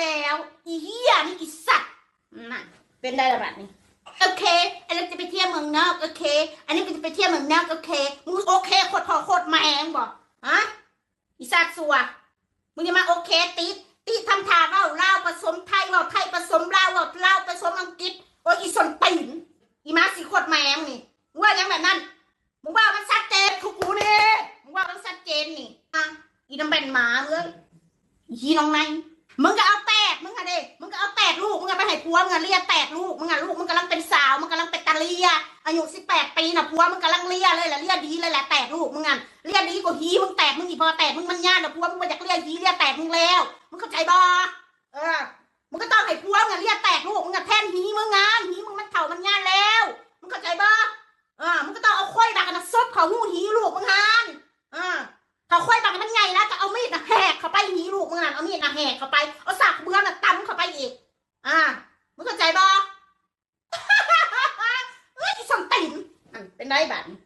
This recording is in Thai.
แล้วอีเหี้ยนี่อีสัตว์น่ะเป็นได้ระบาดนี้โอเคอันนี้จะไปเที่ยวเมืองนอกโอเค อันนี้จะไปเที่ยวเมืองนอกโอเคมึงโอเคโคตรพอโคตรแมงบอกฮะอีสัตว์สัวมึงจะมาโอเคติดติดทำทาเว่าเล่าวผสมไทยเว่าไทยผสมลาวเว่าลาวผสมอังกฤษโอ้ยอีสนตีนอีมาสีโคตรแมงนี่มึงว่ายังแบบนั้นมึงว่ามันชัดเจนทุกกูนี่มึงว่ามันชัดเจนนี่อะอีน้ำเป็นหมาเอ้ยอีขี้น้องในมึงก็เอา ก็เอาแปดลูกมึงอะไปให้ผัวมึงอะเลียแปดลูกมึงอะลูกมึงกำลังเป็นสาวมึงกำลังเป็นตาเลียอายุสิบแปดปีน่ะผัวมึงกำลังเลียเลยแหละเลียดีเลยแหละแตกลูกมึงอะเลียดีกว่าฮีมึงแตกมึงอีพอแตกมึงมันยากนะผัวมึงมาจากเลียฮีเลียแตกมึงแล้วมึงเข้าใจบ่เออมึงก็ต้องให้ผัวมึงอะเลียแตกลูกมึงอะแทนฮีมึงงานฮีมึงมันเถ่ามันยากแล้วมึงเข้าใจบ่เออมึงก็ต้องเอาค่อยบักนะซบเขาหูหีลูกมึงหันเออเขาค่อยบักมันใหญ่แล้วจะเอามีดนะแหกเข้าไปหีลูกมึงหันเอามีดนะแหกเข้าไปเอาสากเบื้องน่ะตำเข้าไป อีก อ่ามึงเข้าใจบ่เอ้ยอีสังตินเป็นไรบัดนี้